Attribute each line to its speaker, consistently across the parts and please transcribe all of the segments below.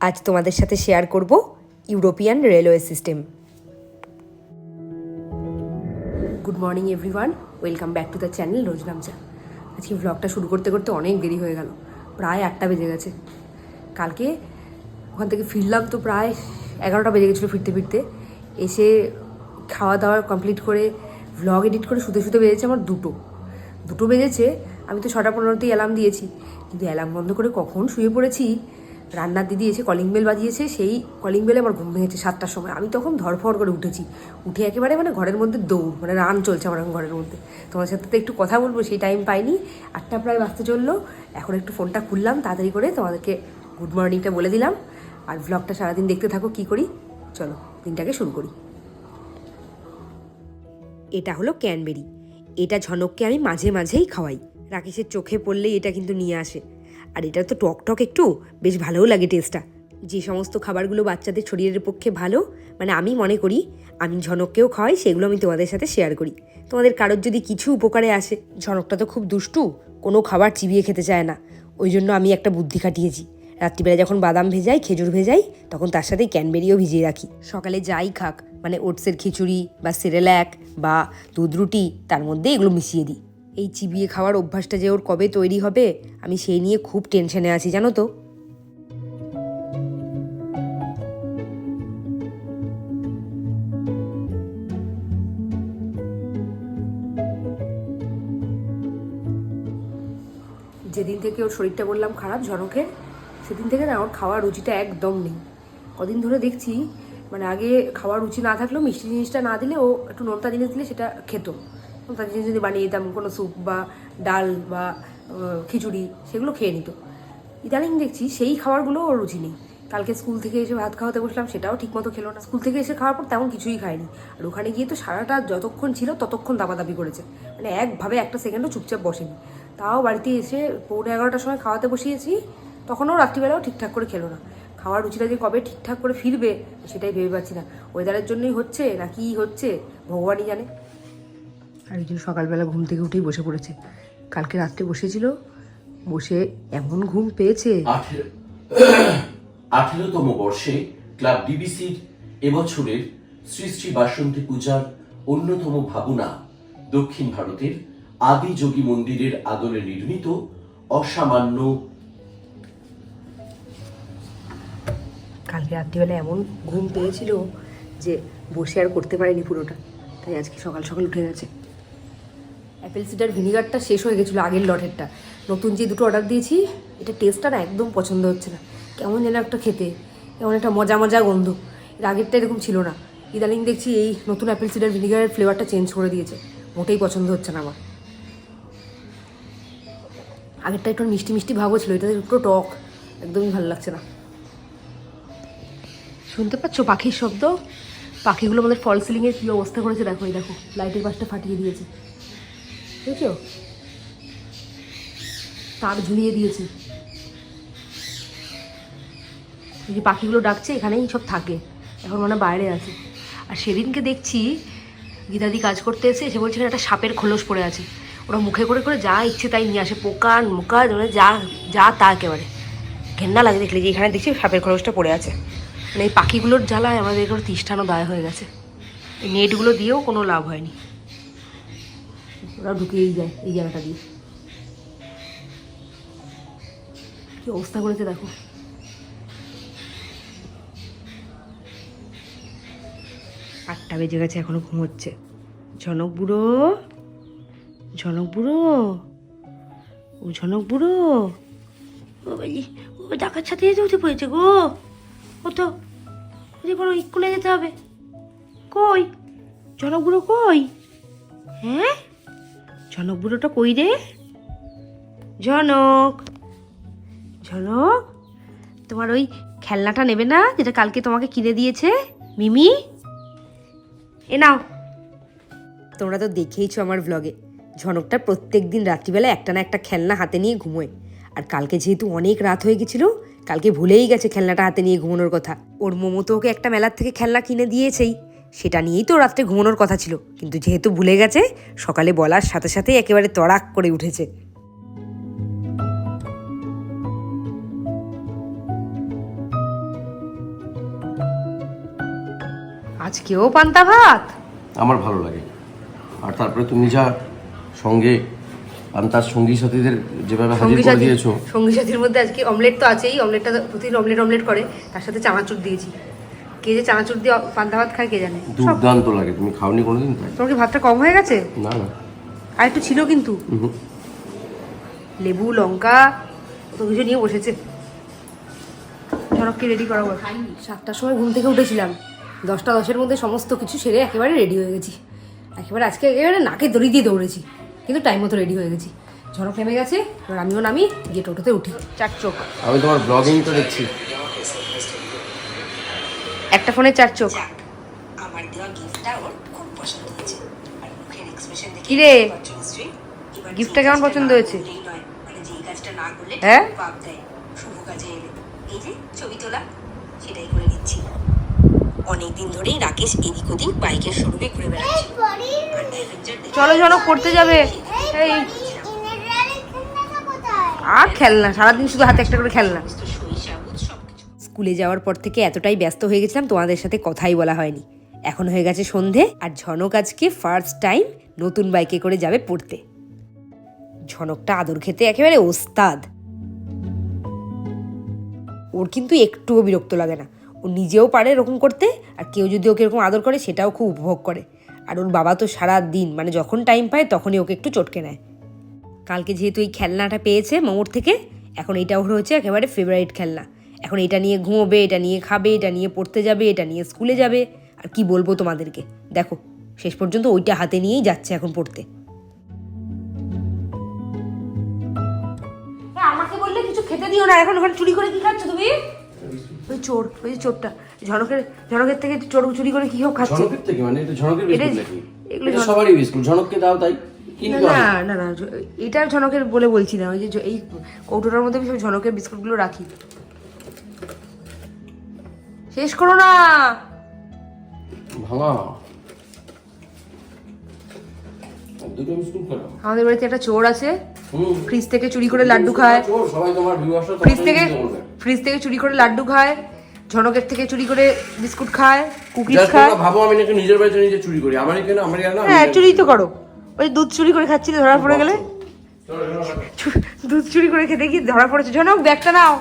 Speaker 1: আজ তোমাদের সাথে শেয়ার করব European railway system good morning everyone welcome back to the channel রোজ নামচা আজকে ভ্লগটা শুরু করতে করতে অনেক দেরি হয়ে গেল। প্রায় আটটা বেজে গেছে। কালকে ওখান থেকে ফিরলাম তো প্রায় এগারোটা বেজে গেছিল ফিরতে ফিরতে। এসে খাওয়া দাওয়া কমপ্লিট করে ভ্লগ এডিট করে শুতে শুতে বেজেছে আমার দুটো। দুটো বেজেছে, আমি তো ছটা পনেরোতেই অ্যালার্ম দিয়েছি। কিন্তু অ্যালার্ম বন্ধ করে কখন শুয়ে পড়েছি? রান্নার দিদি এসে কলিং বেল বাজিয়েছে, সেই কলিং বেলে আমার ঘুম ভেঙেছে সাতটার সময়। আমি তখন ধরফড় করে উঠেছি। উঠে একেবারে মানে ঘরের মধ্যে দৌড় মানে রান চলছে আমার ঘরের মধ্যে। তোমার সাথে তো একটু কথা বলব, সেই টাইম পাইনি। আটটা প্রায় বাঁচতে চলল। এখন একটু ফোনটা খুললাম, তাড়াতাড়ি করে তোমাদেরকে গুড মর্নিংটা বলে দিলাম। আর ব্লগটা সারাদিন দেখতে থাকো, কি করি? চলো, দিনটাকে শুরু করি। এটা হলো ক্যানবেরি এটা ঝনককে আমি মাঝে মাঝেই খাওয়াই। রাকেশের চোখে পড়লেই এটা কিন্তু নিয়ে আসে। আর এটা তো টক টক একটু, বেশ ভালোও লাগে টেস্টটা যে সমস্ত খাবারগুলো বাচ্চাদের শরীরের পক্ষে ভালো মানে আমি মনে করি, আমি ঝনককেও খাওয়াই, সেগুলো আমি তোমাদের সাথে শেয়ার করি। তোমাদের কারোর যদি কিছু উপকারে আসে, ঝনকটা তো খুব দুষ্টু, কোনো খাবার চিবিয়ে খেতে চায় না। ওই জন্য আমি একটা বুদ্ধি খাটিয়েছি। রাত্রিবেলা যখন বাদাম ভেজাই, খেজুর ভেজাই, তখন তার সাথে ক্যানবেরিও ভিজিয়ে রাখি। সকালে যাই খাক মানে ওটসের খিচুড়ি বা সেরেল্যাক বা দুধ রুটি, তার মধ্যে এগুলো মিশিয়ে দিই। এই চিবিয়ে খাওয়ার অভ্যাসটা যে ওর কবে তৈরি হবে, আমি সেই নিয়ে খুব টেনশনে আছি, জানো তো। যেদিন থেকে ওর শরীরটা বললাম খারাপ ঝনকের সেদিন থেকে না ওর খাওয়ার রুচিটা একদম নেই। কদিন ধরে দেখছি মানে আগে খাওয়ার রুচি না থাকলেও মিষ্টি জিনিসটা না দিলে ও একটু নোনতা জিনিস দিলে সেটা খেত। নোনতা জিনিস যদি বানিয়ে দিতাম, কোনো স্যুপ বা ডাল বা খিচুড়ি, সেগুলো খেয়ে নিত। ইদানিং দেখছি সেই খাবারগুলো ওর রুচি নেই। কালকে স্কুল থেকে এসে ভাত খাওয়াতে বসলাম, সেটাও ঠিকমতো খেলো না। স্কুল থেকে এসে খাওয়ার পর তেমন কিছুই খায়নি। আর ওখানে গিয়ে তো সারাটা যতক্ষণ ছিল ততক্ষণ দাবাদাবি করেছে। মানে একভাবে একটা সেকেন্ডও চুপচাপ বসেনি। তাও বাড়িতে এসে পৌনে এগারোটার সময় খাওয়াতে বসিয়েছি, তখনও রাত্রিবেলাও ঠিকঠাক করে খেলো না। খাওয়ার রুচিটা যে কবে ঠিকঠাক করে ফিরবে, সেটাই ভেবে পাচ্ছি না। ওয়েদারের জন্যই হচ্ছে না কি হচ্ছে, ভগবানই জানে। আর একজন সকালবেলা ঘুম থেকে উঠেই বসে পড়েছে। কালকে রাত্রে বসেছিল বসে এমন ঘুম পেয়েছে।
Speaker 2: আঠেরো আঠেরোতম বর্ষে ক্লাব ডিবিসির এবছরের শ্রী শ্রী বাসন্তী পূজার অন্যতম ভাবনা দক্ষিণ ভারতের আদি যোগী মন্দিরের আদলে নির্মিত অসামান্য
Speaker 1: কালকে রাত্রিবেলা এমন ঘুম পেয়েছিল যে বসে আর করতে পারেনি পুরোটা। তাই আজকে সকাল সকাল উঠে গেছে। অ্যাপেল সিডার ভিনিগারটা শেষ হয়ে গেছিল আগের লটেরটা। নতুন যে দুটো অর্ডার দিয়েছি, এটা টেস্টটা না একদম পছন্দ হচ্ছে না। কেমন যেন একটা খেতে, কেমন একটা মজা মজা গন্ধ। এর আগেরটা এরকম ছিল না। ইদানিং দেখছি এই নতুন অ্যাপেল সিডার ভিনিগারের ফ্লেভারটা চেঞ্জ করে দিয়েছে। মোটেই পছন্দ হচ্ছে না আমার। আগেরটা একটু মিষ্টি মিষ্টি ভাবও ছিল এটা একটু টক, একদমই ভালো লাগছে না। শুনতে পাচ্ছ পাখির শব্দ? পাখিগুলো আমাদের ফল সিলিংয়ের কী অবস্থা করেছে? দেখো, এই দেখো লাইটের পাশটা ফাটিয়ে দিয়েছে। বুঝছ? তার ঝুলিয়ে দিয়েছে। এই যে পাখিগুলো ডাকছে, এখানেই সব থাকে। এখন মানে বাইরে আছে। আর সেদিনকে দেখছি, গীতাদি কাজ করতে এসে এসে বলছে একটা সাপের খোলস পড়ে আছে। ওরা মুখে করে করে যা ইচ্ছে তাই নিয়ে আসে পোকা মুকা মানে যা যা তা একেবারে। ঘেন্না লাগে দেখলে যে এখানে দেখছি সাপের খোলসটা পড়ে আছে। মানে এই পাখিগুলোর জ্বালায় আমাদের এগুলো তিষ্ঠানো দায় হয়ে গেছে। এই নেটগুলো দিয়েও কোনো লাভ হয়নি। ওরা ঢুকেই যায় এই জায়গাটা দিয়ে। কি অবস্থা করেছে দেখো। আটটা বেজে গেছে, এখনও ঘুমোচ্ছে। ঝনক বুড়ো ঝনক বুড়ো, ও ঝনক বুড়ো। ও ও ডাকার সাথে যেতে উঠে পড়েছে গো। ও তো বড় স্কুলে যেতে হবে। কই? ঝনক বুড়ো কই? হ্যাঁ? ঝনক বুড়োটা কই রে? ঝনক। ঝনক, তোমার ওই খেলনাটা নেবে না, যেটা কালকে তোমাকে কিনে দিয়েছে? মিমি? এ নাও। তোমরা তো দেখেইছো আমার ব্লগে ঝনকটা প্রত্যেক দিন রাত্রিবেলা একটা না একটা খেলনা হাতে নিয়ে ঘুমোয়। আর কালকে যেহেতু অনেক রাত হয়ে গেছিল, কালকে ভুলেই গেছে খেলনাটা হাতে নিয়ে ঘুমানোর কথা। ওর মোমো তো ওকে একটা মেলার থেকে খেলনা কিনে দিয়েছেই। সেটা নিয়েই তো রাত্রে ঘুমানোর কথা ছিল। কিন্তু যেহেতু ভুলে গেছে সকালে বলার সাথে সাথে একেবারে তড়াক করে উঠেছে। আজকেও পান্তা ভাত?
Speaker 3: আমার ভালো লাগে। আর তারপরে তুমি যা সঙ্গে আমি সঙ্গী সাথীদের যেভাবে হাজির করে দিয়েছ।
Speaker 1: সঙ্গী সাথীর মধ্যে আজকে অমলেট তো আছেই। অমলেটটা প্রতিদিন অমলেট অমলেট করে। তার সাথে চানাচুর দিয়েছি। কে যে চানাচুর দিয়ে পান্তা ভাত খায় কে জানে? সব
Speaker 3: দুর্দান্ত লাগে তুমি খাওনি কোনোদিন তাই?
Speaker 1: তোমার কি ভাতটা কম হয়ে গেছে?
Speaker 3: না না।
Speaker 1: আর একটু ছিল কিন্তু। লেবু লঙ্কা কত কিছু নিয়ে বসেছে। ঝনককে রেডি করাবো। সাতটার সময় ঘুম থেকে উঠেছিলাম। দশটা দশের মধ্যে সমস্ত কিছু সেরে একেবারে রেডি হয়ে গেছি। একেবারে আজকে একেবারে নাকে দড়ি দিয়ে দৌড়েছি। কিন্তু টাইম মতো রেডি হয়ে গেছি। ঝনক নেমে গেছে এবার আমিও নামি গিয়ে টোটোতে উঠি। চার চোখ।
Speaker 3: আমি তোমার ব্লগিংটা দেখছি।
Speaker 1: একটা ফোনে চার চোখ।
Speaker 4: আমার দেওয়া গিফটটা ওর খুব পছন্দ হয়েছে। আর মুখের এক্সপ্রেশন দেখে
Speaker 1: কি রে?
Speaker 4: বুঝতে পারছ নিশ্চয়ই? এবার
Speaker 1: গিফটটা কেমন পছন্দ হয়েছে?
Speaker 4: মানে কাজটা না করলে
Speaker 1: হ্যাঁ?
Speaker 4: ঠিক পাপ দেয়। শুভ কাজে এলে। এই যে ছবি তোলা সেটাই করে দিচ্ছি অনেকদিন ধরেই রাকেশ এদিক ওদিক বাইকের শোরুমে ঘুরে বেড়াচ্ছে। আর অ্যাভেঞ্জার
Speaker 1: চলো ঝনক পড়তে যাবে। এই আর খেলনা সারাদিন শুধু হাতে একটা করে খেলনা। স্কুলে যাওয়ার পর থেকে এতটাই ব্যস্ত হয়ে গেছিলাম, তোমাদের সাথে কথাই বলা হয়নি। এখন হয়ে গেছে সন্ধে আর ঝনক আজকে ফার্স্ট টাইম নতুন বাইকে করে যাবে পড়তে। ঝনকটা আদর খেতে একেবারে ওস্তাদ। ওর কিন্তু একটুও বিরক্ত লাগে না। ও নিজেও পারে এরকম করতে, আর কেউ যদি ওকে এরকম আদর করে, সেটাও খুব উপভোগ করে। আর ওর বাবা তো সারা দিন মানে যখন টাইম পায়, তখনই ওকে একটু চটকে নেয়। কালকে যেহেতু এই খেলনাটা পেয়েছে মোমোর থেকে, এখন এইটা ওর হচ্ছে একেবারে ফেভারিট খেলনা। এখন এটা নিয়ে ঘুমোবে এটা নিয়ে খাবে এটা নিয়ে পড়তে যাবে এটা নিয়ে স্কুলে যাবে। আর কি বলব তোমাদেরকে? দেখো শেষ পর্যন্ত ওইটা হাতে নিয়েই যাচ্ছে এখন পড়তে। আমাকে বললে কিছু খেতে দিও না। এখন ওখানে চুরি করে কি খাচ্ছ তুমি? ওই চোর ওই যে চোরটা। ঝনকের ঝনকের থেকে চোর চুরি করে কি হোক খাচ্ছে?
Speaker 3: ঝনকের থেকে মানে এটা ঝনকের বিস্কুট নাকি?
Speaker 1: এগুলো
Speaker 3: সবারই বিস্কুট। ঝনককে দাও তাই।
Speaker 1: না না না এটা ঝনকের বলে বলছি না। ওই যে এই কৌটোটার মধ্যে আমি সব ঝনকের বিস্কুটগুলো রাখি। শেষ করো না।
Speaker 3: ভাঙা।
Speaker 1: আমাদের বাড়িতে একটা চোর আছে। ফ্রিজ থেকে চুরি করে লাড্ডু খায়। ফ্রিজ থেকে ফ্রিজ থেকে চুরি করে লাড্ডু খায় ঝনকের থেকে চুরি করে বিস্কুট খায় কুকিজ খায়।
Speaker 3: ভাবো আমি নাকি নিজের বাড়িতে নিজে চুরি করি। আমার কেন আমার কেন
Speaker 1: হ্যাঁ চুরি তো করো। ওই দুধ চুরি করে খাচ্ছিলে ধরা পড়ে গেলে। দুধ চুরি করে খেতে গিয়ে ধরা পড়েছে। ঝনক ব্যাগটা নাও।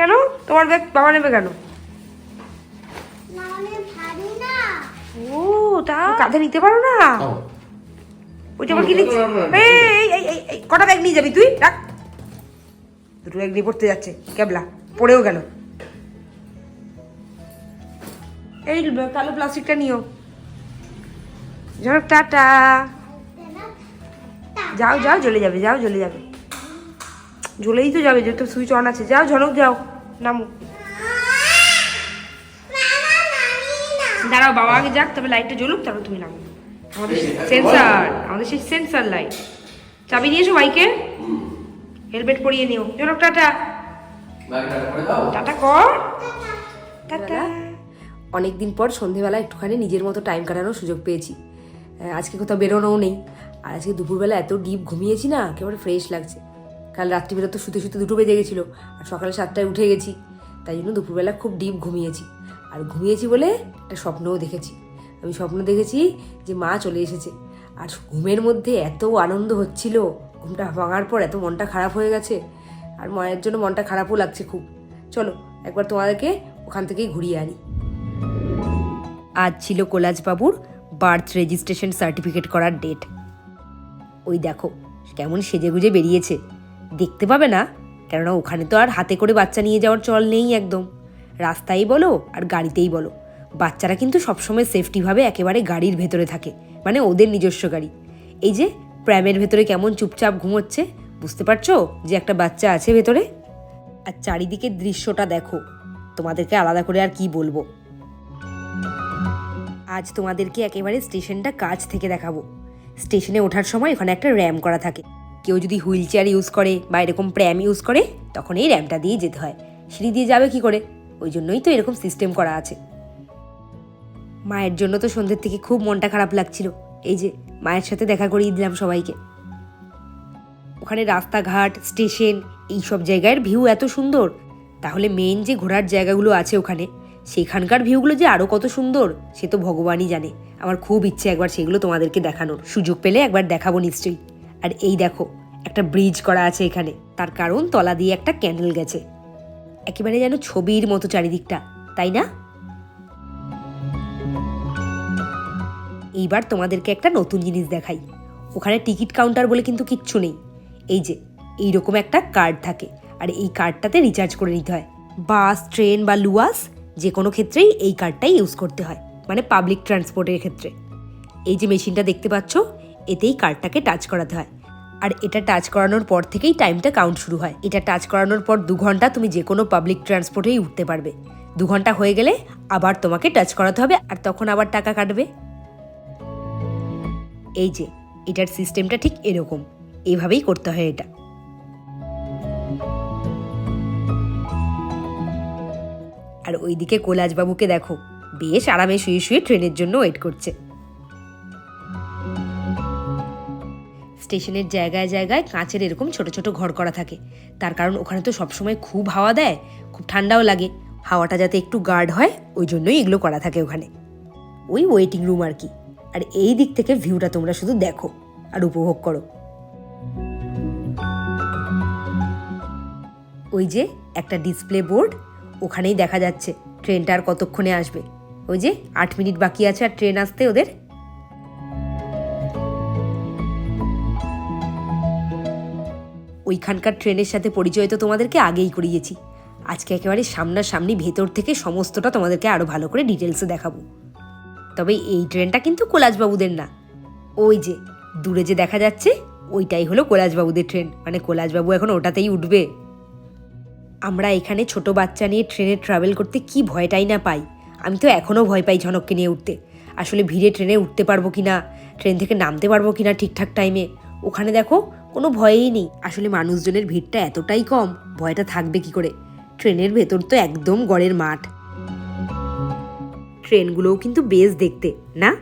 Speaker 1: কেন? তোমার ব্যাগ বাবা নেবে কেন? ও তা? কাঁধে নিতে পারো না? ওইটা আবার কি লিখছি এই এই, এই এই এই কটা ব্যাগ নিয়ে যাবি তুই? রাখ। দুটো ব্যাগ নিয়ে পড়তে যাচ্ছে ক্যাবলা। পড়েও গেল। এই কালো প্লাস্টিকটা নিও। ঝনক টাটা। যাও যাও জ্বলে যাবে যাও জ্বলে যাবে। জ্বলেই তো যাবে যেহেতু সুইচ অন আছে। যাও ঝনক যাও। নামো। দাঁড়াও বাবা আগে যাক তবে লাইটটা জ্বলুক তারপর তুমি নামো। আমাদের সেন্সার আমাদের সেই সেন্সার লাইট চাবি নিয়েছো বাইকে হেলমেট পরিয়ে নিও। ঝনক টাটা। টাটা কর। টাটা। অনেক দিন পর সন্ধেবেলা একটুখানি নিজের মতো টাইম কাটানোর সুযোগ পেয়েছি। আজকে কোথাও বেরোনোও নেই। আর আজকে দুপুরবেলা এত ডিপ ঘুমিয়েছি না একেবারে ফ্রেশ লাগছে। কাল রাত্রিবেলা তো শুতে শুতে দুটো বেজে গেছিল, আর সকালে সাতটায় উঠে গেছি। তাই জন্য দুপুরবেলা খুব ডিপ ঘুমিয়েছি। আর ঘুমিয়েছি বলে একটা স্বপ্নও দেখেছি। আমি স্বপ্ন দেখেছি যে মা চলে এসেছে। আর ঘুমের মধ্যে এত আনন্দ হচ্ছিল, ঘুমটা ভাঙার পর এত মনটা খারাপ হয়ে গেছে, আর মায়ের জন্য মনটা খারাপও লাগছে খুব। চলো, একবার তোমাদেরকে ওখান থেকেই ঘুরিয়ে আনি। আজ ছিল কোলাজবাবুর বার্থ রেজিস্ট্রেশন সার্টিফিকেট করার ডেট। ওই দেখো, কেমন সেজেগুজে বেরিয়েছে। দেখতে পাবে না। কেননা ওখানে তো আর হাতে করে বাচ্চা নিয়ে যাওয়ার চল নেই একদম। রাস্তায় বলো আর গাড়িতেই বলো। বাচ্চারা কিন্তু সবসময় সেফটিভাবে একেবারে গাড়ির ভেতরে থাকে মানে ওদের নিজস্ব গাড়ি। এই যে প্র্যামের ভেতরে কেমন চুপচাপ ঘুমোচ্ছে, বুঝতে পারছ যে একটা বাচ্চা আছে ভেতরে? আর চারিদিকের দৃশ্যটা দেখো, তোমাদেরকে আলাদা করে আর কি বলব। আজ তোমাদেরকে একেবারে স্টেশনটা কাছ থেকে দেখাবো। স্টেশনে ওঠার সময় ওখানে একটা র্যাম করা থাকে। কেউ যদি হুইল চেয়ার ইউজ করে বা এরকম প্র্যাম ইউজ করে, তখন এই র্যামটা দিয়ে যেতে হয়। সিঁড়ি দিয়ে যাবে কি করে? ওই জন্যই তো এরকম সিস্টেম করা আছে। মায়ের জন্য তো সন্ধ্যের থেকে খুব মনটা খারাপ লাগছিল। এই যে, মায়ের সাথে দেখা করিয়ে দিলাম সবাইকে। ওখানে রাস্তাঘাট, স্টেশন, এই সব জায়গার ভিউ এত সুন্দর। তাহলে মেন যে ঘোরার জায়গাগুলো আছে ওখানে সেখানকার ভিউগুলো যে আরও কত সুন্দর, সে তো ভগবানই জানে। আমার খুব ইচ্ছে একবার সেগুলো তোমাদেরকে দেখানোর সুযোগ পেলে একবার দেখাবো নিশ্চয়ই। আর এই দেখো, একটা ব্রিজ করা আছে এখানে। তার কারণ তলা দিয়ে একটা ক্যান্ডেল গেছে। একেবারে যেন ছবির মতো চারিদিকটা, তাই না? এইবার তোমাদেরকে একটা নতুন জিনিস দেখাই। ওখানে টিকিট কাউন্টার বলে কিন্তু কিচ্ছু নেই। এই যে, এইরকম একটা কার্ড থাকে। আর এই কার্ডটাতে রিচার্জ করে নিতে হয়। বাস, ট্রেন বা লুয়াস, যে কোনো ক্ষেত্রেই এই কার্ডটাই ইউজ করতে হয়। মানে পাবলিক ট্রান্সপোর্টের ক্ষেত্রে। এই যে মেশিনটা দেখতে পাচ্ছ এতেই কার্ডটাকে টাচ করাতে হয়। আর এটা টাচ করানোর পর থেকেই টাইমটা কাউন্ট শুরু হয়। এটা টাচ করানোর পর দু ঘণ্টা তুমি যে কোনো পাবলিক ট্রান্সপোর্টেই উঠতে পারবে। দু ঘণ্টা হয়ে গেলে আবার তোমাকে টাচ করাতে হবে আর তখন আবার টাকা কাটবে। এই যে, এটার সিস্টেমটা ঠিক এরকম। এইভাবেই করতে হয় এটা। আর ওইদিকে কৈলাসবাবুকে দেখো, বেশ আরামে শুয়ে শুয়ে ট্রেনের জন্য ওয়েট করছে। স্টেশনের জায়গায় জায়গায় কাঁচের এরকম ছোট ছোট ঘর করা থাকে। তার কারণ ওখানে তো সবসময় খুব হাওয়া দেয়, খুব ঠান্ডাও লাগে। হাওয়াটা যাতে একটু গার্ড হয়, ওই জন্যই এগুলো করা থাকে ওখানে। ওই ওয়েটিং রুম আর কি। আর এই দিক থেকে ভিউটা তোমরা শুধু দেখো আর উপভোগ করো। ওই যে একটা ডিসপ্লে বোর্ড ওখানেই দেখা যাচ্ছে। ট্রেনটা আর কতক্ষণে আসবে? ওই যে আট মিনিট বাকি আছে আর ট্রেন আসতে ওদের। ওইখানকার ট্রেনের সাথে পরিচয় তো তোমাদেরকে আগেই করিয়েছি। আজকে একেবারে সামনাসামনি ভেতর থেকে সমস্তটা তোমাদেরকে আরও ভালো করে ডিটেলসে দেখাবো। তবে এই ট্রেনটা কিন্তু কোলাজবাবুদের না। ওই যে, দূরে যে দেখা যাচ্ছে, ওইটাই হলো কোলাজবাবুদের ট্রেন। মানে কোলাজবাবু এখন ওটাতেই উঠবে। আমরা এখানে ছোট বাচ্চা নিয়ে ট্রেনে ট্রাভেল করতে কি ভয়টাই না পাই। আমি তো এখনও ভয় পাই ঝনককে নিয়ে উঠতে। আসলে ভিড়ে ট্রেনে উঠতে পারব কি না ট্রেন থেকে নামতে পারব কি না ঠিকঠাক টাইমে ওখানে দেখো কোনো ভয়েই নেই। আসলে মানুষজনের ভিড়টা এতটাই কম, ভয়টা থাকবে কি করে? ট্রেনের ভেতর তো একদম গড়ের মাঠ। ট্রেনগুলোও কিন্তু বেশ দেখতে, না?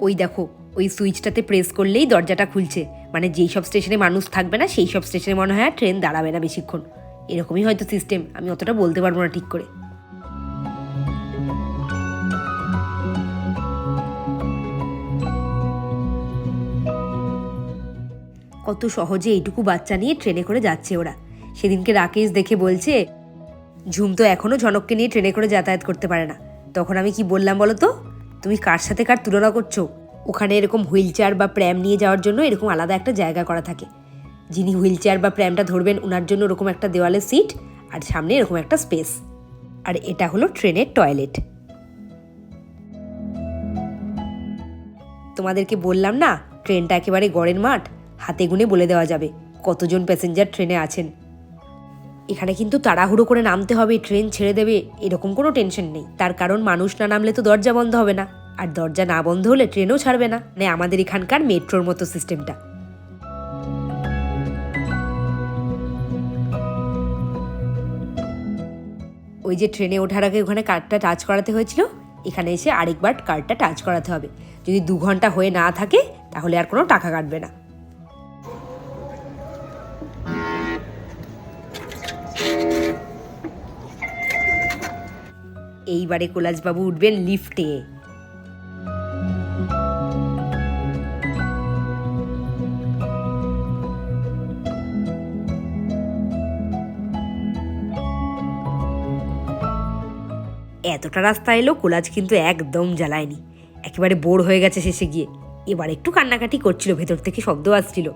Speaker 1: ওই দেখো, ওই সুইচটাতে প্রেস করলেই দরজাটা খুলছে। মানে যেই সব স্টেশনে মানুষ থাকবে না, সেই সব স্টেশনে মনে হয় ট্রেন দাঁড়াবে না বেশিক্ষণ। এরকমই হয়তো সিস্টেম, আমি অতটা বলতে পারব না ঠিক করে। কত সহজে এইটুকু বাচ্চা নিয়ে ট্রেনে করে যাচ্ছে ওরা। সেদিনকে রাকেশ দেখে বলছে, ঝুম তো এখনও ঝনককে নিয়ে ট্রেনে করে যাতায়াত করতে পারে না। তখন আমি কি বললাম বলো তো? তুমি কার সাথে কার তুলনা করছ? ওখানে এরকম হুইল চেয়ার বা প্র্যাম নিয়ে যাওয়ার জন্য এরকম আলাদা একটা জায়গা করা থাকে। যিনি হুইল চেয়ার বা প্র্যামটা ধরবেন ওনার জন্য ওরকম একটা দেওয়ালে সিট আর সামনে এরকম একটা স্পেস। আর এটা হলো ট্রেনের টয়লেট। তোমাদেরকে বললাম না, ট্রেনটা একেবারে গড়ের মাঠ? হাতে গুনে বলে দেওয়া যাবে, কতজন প্যাসেঞ্জার ট্রেনে আছেন। এখানে কিন্তু তাড়াহুড়ো করে নামতে হবে ট্রেন ছেড়ে দেবে, এরকম কোনো টেনশন নেই। তার কারণ মানুষ না নামলে তো দরজা বন্ধ হবে না। আর দরজা না বন্ধ হলে ট্রেনও ছাড়বে না। মানে আমাদের এখানকার মেট্রোর মতো সিস্টেমটা ওই যে ট্রেনে ওঠার আগে ওখানে কার্ডটা টাচ করাতে হয়েছিল, এখানে এসে আরেকবার কার্ডটা টাচ করাতে হবে। যদি দু ঘণ্টা হয়ে না থাকে, তাহলে আর কোনো টাকা কাটবে না। এইবারে কৈলাসবাবু উঠবেন লিফটে। এতটা রাস্তা এলো কোলাজ কিন্তু একদম জ্বালায়নি। একেবারে বোর হয়ে গেছে শেষে গিয়ে। এবার একটু কান্নাকাটি করছিল, ভেতর থেকে শব্দ আসছিল।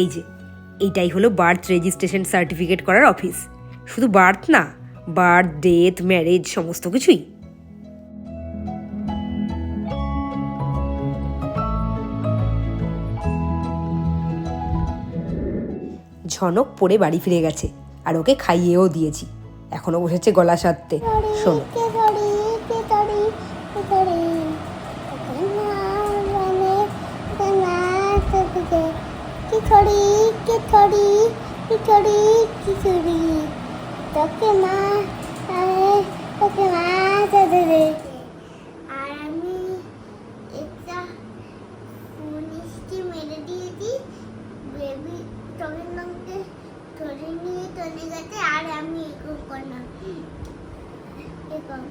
Speaker 1: এই যে এইটাই হলো বার্থ রেজিস্ট্রেশন সার্টিফিকেট করার অফিস। শুধু বার্থ না, বার্থ, ডেথ, ম্যারেজ, সমস্ত কিছুই। ঝনক পড়ে বাড়ি ফিরে গেছে, আর ওকে খাইয়েও দিয়েছি। এখনও বসেছে গলা সারতে। শোনো।
Speaker 5: কেতরি করি কি করি তোকে মা তোকে মা দেবে আর আমি একটা মেরে দিয়েছি। বেবি তখন নামকে ধরে নিয়ে চলে গেছে, আর আমি এরকম করলাম। এরকম।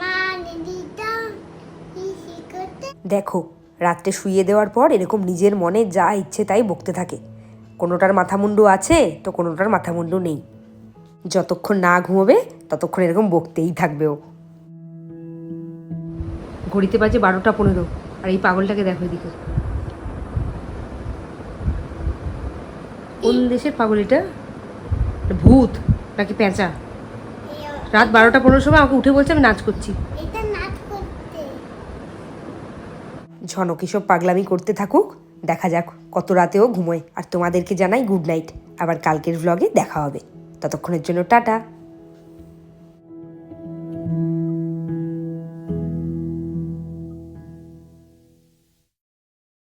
Speaker 1: মা দেখো রাত্রে শুইয়ে দেওয়ার পর এরকম নিজের মনে যা ইচ্ছে তাই বকতে থাকে। কোনোটার মাথা মুন্ডু আছে তো কোনোটার মাথা মুন্ডু নেই। যতক্ষণ না ঘুমোবে ততক্ষণ এরকম বকতেই থাকবে ও। ঘড়িতে বাজে বারোটা পনেরো আর এই পাগলটাকে দেখো এদিকে। কোন দেশের পাগল এটা? ভূত নাকি পেঁচা রাত বারোটা পনেরো সময় আমাকে উঠে বলছে আমি নাচ করছি
Speaker 5: এটা নাচ করতে
Speaker 1: ঝনক, এসব পাগলামি করতে থাকুক। দেখা যাক কত রাতেও ঘুমোয়। আর তোমাদেরকে জানাই গুড নাইট। আবার কালকের ভ্লগে দেখা হবে। ততক্ষণের জন্য টাটা।